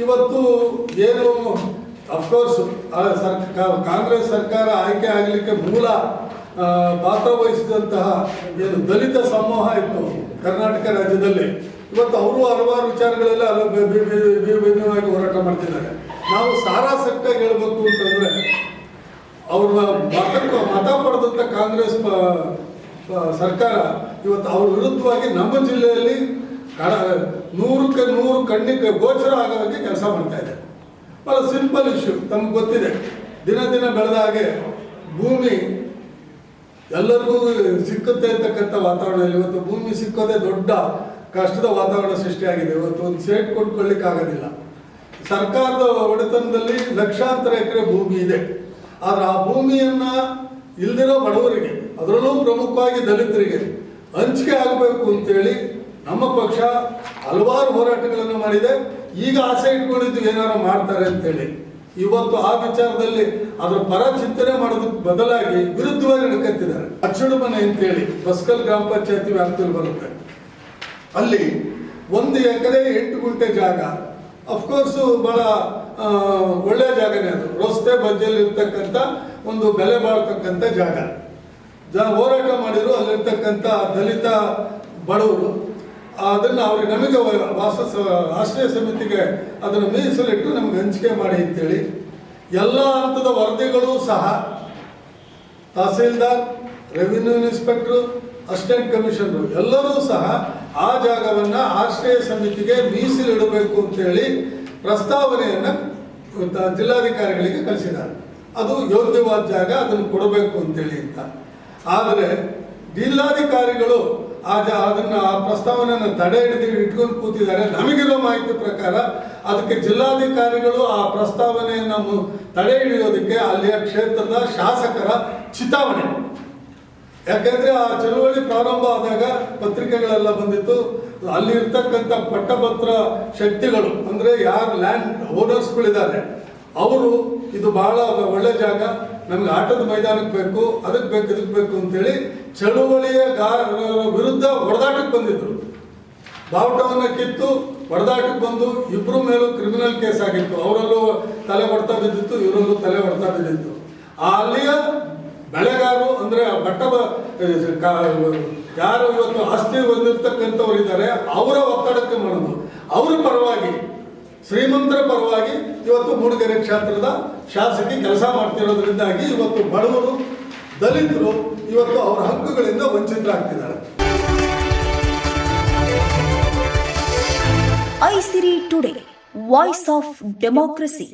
ಇವತ್ತು ಏನು ಅಫ್ಕೋರ್ಸ್ ಕಾಂಗ್ರೆಸ್ ಸರ್ಕಾರ ಆಯ್ಕೆ ಆಗಲಿಕ್ಕೆ ಮೂಲ ಪಾತ್ರ ವಹಿಸಿದಂತಹ ಏನು ದಲಿತ ಸಮೂಹ ಇತ್ತು ಕರ್ನಾಟಕ ರಾಜ್ಯದಲ್ಲಿ. ಇವತ್ತು ಅವರು ಹಲವಾರು ವಿಚಾರಗಳೆಲ್ಲ ಭಿನ್ನವಾಗಿ ಹೋರಾಟ ಮಾಡ್ತಿದ್ದಾರೆ. ನಾವು ಸಾರಾಸಕ್ತಾಗಿ ಹೇಳಬೇಕು ಅಂತಂದ್ರೆ, ಅವ್ರ ಮತಕ್ಕೆ, ಮತ ಪಡೆದಂಥ ಕಾಂಗ್ರೆಸ್ ಸರ್ಕಾರ ಇವತ್ತು ಅವ್ರ ವಿರುದ್ಧವಾಗಿ ನಮ್ಮ ಜಿಲ್ಲೆಯಲ್ಲಿ ಕಡ ನೂರಕ್ಕೆ ನೂರು ಕಣ್ಣಿಗೆ ಗೋಚರ ಆಗೋ ಹಾಗೆ ಕೆಲಸ ಮಾಡ್ತಾ ಇದೆ ಭಾಳ ಸಿಂಪಲ್ ಇಶ್ಯೂ ತಮ್ಗೆ ಗೊತ್ತಿದೆ. ದಿನ ದಿನ ಬೆಳೆದ ಹಾಗೆ ಭೂಮಿ, ಎಲ್ಲರಿಗೂ ಸಿಕ್ಕುತ್ತೆ ಅಂತಕ್ಕಂಥ ವಾತಾವರಣದಲ್ಲಿ ಇವತ್ತು ಭೂಮಿ ಸಿಕ್ಕೋದೇ ದೊಡ್ಡ ಕಷ್ಟದ ವಾತಾವರಣ ಸೃಷ್ಟಿಯಾಗಿದೆ. ಇವತ್ತು ಒಂದು ಸೇಟ್ ಕೊಟ್ಕೊಳ್ಳಿಕ್ಕೆ ಆಗೋದಿಲ್ಲ ಸರ್ಕಾರದ ಒಡೆತನದಲ್ಲಿ ಲಕ್ಷಾಂತರ ಎಕರೆ ಭೂಮಿ ಇದೆ. ಆದರೆ ಆ ಭೂಮಿಯನ್ನು ಇಲ್ದಿರೋ ಬಡವರಿಗೆ, ಅದರಲ್ಲೂ ಪ್ರಮುಖವಾಗಿ ದಲಿತರಿಗೆ ಹಂಚಿಕೆ ಆಗಬೇಕು ಅಂತೇಳಿ ನಮ್ಮ ಪಕ್ಷ ಹಲವಾರು ಹೋರಾಟಗಳನ್ನು ಮಾಡಿದೆ. ಈಗ ಆಸೆ ಇಟ್ಕೊಂಡಿದ್ದು ಏನಾರು ಮಾಡ್ತಾರೆ ಅಂತೇಳಿ. ಇವತ್ತು ಆ ವಿಚಾರದಲ್ಲಿ ಅದರ ಪರ ಚಿಂತನೆ ಮಾಡೋದಕ್ಕೆ ಬದಲಾಗಿ ವಿರುದ್ಧವಾಗಿ ನಡ್ಕತ್ತಿದ್ದಾರೆ. ಅಚ್ಚುಡು ಮನೆ ಅಂತೇಳಿ ಬಸ್ಕಲ್ ಗ್ರಾಮ ಪಂಚಾಯತಿ ವ್ಯಾಪ್ತಿಯಲ್ಲಿ ಬರುತ್ತೆ. ಅಲ್ಲಿ ಒಂದು ಎಕರೆ ಎಂಟು ಗುಂಟೆ ಜಾಗ. ಅಫ್ಕೋರ್ಸ್ ಬಹಳ ಒಳ್ಳೆ ಜಾಗನೇ ಅದು. ರಸ್ತೆ ಬದಿಯಲ್ಲಿ ಇರ್ತಕ್ಕಂಥ ಒಂದು ಬೆಲೆ ಬಾಳ್ತಕ್ಕಂಥ ಜಾಗ. ಜ ಹೋರಾಟ ಮಾಡಿದ್ರು, ಅಲ್ಲಿರ್ತಕ್ಕಂಥ ದಲಿತ ಬಡವರು ಅದನ್ನು ಅವ್ರಿಗೆ ನಮಗೆ ವ- ವಾಸ ಆಶ್ರಯ ಸಮಿತಿಗೆ ಅದನ್ನು ಮೀಸಲಿಟ್ಟು ನಮ್ಗೆ ಹಂಚಿಕೆ ಮಾಡಿ ಅಂತೇಳಿ ಎಲ್ಲ ಹಂತದ ವರದಿಗಳು ಸಹ tahsildar, revenue inspector, assistant commissioner ಎಲ್ಲರೂ ಸಹ ಆ ಜಾಗವನ್ನ ಆಶ್ರಯ ಸಮಿತಿಗೆ ಮೀಸಲಿಡಬೇಕು ಅಂತೇಳಿ ಪ್ರಸ್ತಾವನೆಯನ್ನ ಜಿಲ್ಲಾಧಿಕಾರಿಗಳಿಗೆ ಕಳಿಸಿದ್ದಾರೆ. ಅದು ಯೋಗ್ಯವಾದ ಜಾಗ, ಅದನ್ನು ಕೊಡಬೇಕು ಅಂತೇಳಿ ಅಂತ. ಆದರೆ ಜಿಲ್ಲಾಧಿಕಾರಿಗಳು ಆ ಜ ಅದನ್ನ ಆ ಪ್ರಸ್ತಾವನೆಯನ್ನು ತಡೆ ಹಿಡಿದು ಇಟ್ಕೊಂಡು ಕೂತಿದ್ದಾರೆ. ನಮಗಿರೋ ಮಾಹಿತಿ ಪ್ರಕಾರ ಅದಕ್ಕೆ ಜಿಲ್ಲಾಧಿಕಾರಿಗಳು ಆ ಪ್ರಸ್ತಾವನೆಯನ್ನು ತಡೆ ಹಿಡಿಯೋದಕ್ಕೆ ಅಲ್ಲಿಯ ಕ್ಷೇತ್ರದ ಶಾಸಕರ ಚಿತಾವಣೆ. ಯಾಕೆಂದ್ರೆ ಆ ಚಳುವಳಿ ಪ್ರಾರಂಭ ಆದಾಗ ಪತ್ರಿಕೆಗಳೆಲ್ಲ ಬಂದಿತ್ತು. ಅಲ್ಲಿ ಇರ್ತಕ್ಕಂಥ ಪಟ್ಟಭದ್ರ ಶಕ್ತಿಗಳು, ಅಂದ್ರೆ ಯಾರು ಲ್ಯಾಂಡ್ ಓನರ್ಸ್ಗಳಿದ್ದಾರೆ ಅವರು ಇದು ಬಹಳ ಒಳ್ಳೆ ಜಾಗ. ನಮ್ಗೆ ಆಟದ ಮೈದಾನಕ್ಕೆ ಬೇಕು, ಅದಕ್ಕೆ ಬೇಕು, ಇದಕ್ಕೆ ಬೇಕು ಅಂತೇಳಿ ಚಳುವಳಿಯ ವಿರುದ್ಧ ಹೊಡೆದಾಟಕ್ಕೆ ಬಂದಿದ್ರು. ಬಾವುಟವನ್ನು ಕಿತ್ತು ಹೊಡೆದಾಟಕ್ಕೆ ಬಂದು ಇಬ್ಬರ ಮೇಲೂ ಕ್ರಿಮಿನಲ್ ಕೇಸ್ ಆಗಿತ್ತು. ಅವರಲ್ಲೂ ತಲೆ ಹೊಡ್ತಾ ಬಿದ್ದಿತ್ತು, ಇವರಲ್ಲೂ ತಲೆ ಹೊಡ್ತಾ ಬಿದ್ದಿತ್ತು. ಅಲ್ಲಿಯ ಬೆಳೆಗಾರರು ಅಂದ್ರೆ ಬಟ್ಟ ಯಾರು ಇವತ್ತು ಆಸ್ತಿ ಹೊಂದಿರ್ತಕ್ಕಂಥವ್ರು ಅವರ ಒತ್ತಡಕ್ಕೆ ಮಾಡೋದು ಅವರ ಪರವಾಗಿ, ಶ್ರೀಮಂತರ ಪರವಾಗಿ ಇವತ್ತು ಮೂಡಿಗೆರೆ ಕ್ಷೇತ್ರದ ಶಾಸಕಿ ಕೆಲಸ ಮಾಡ್ತಿರೋದ್ರಿಂದಾಗಿ ಇವತ್ತು ಬಡವರು ದಲಿತರು ಇವತ್ತು ಅವರ ಹಕ್ಕುಗಳಿಂದ ವಂಚಿತರಾಗ್ತಿದ್ದಾರೆ. Aisiri today voice of democracy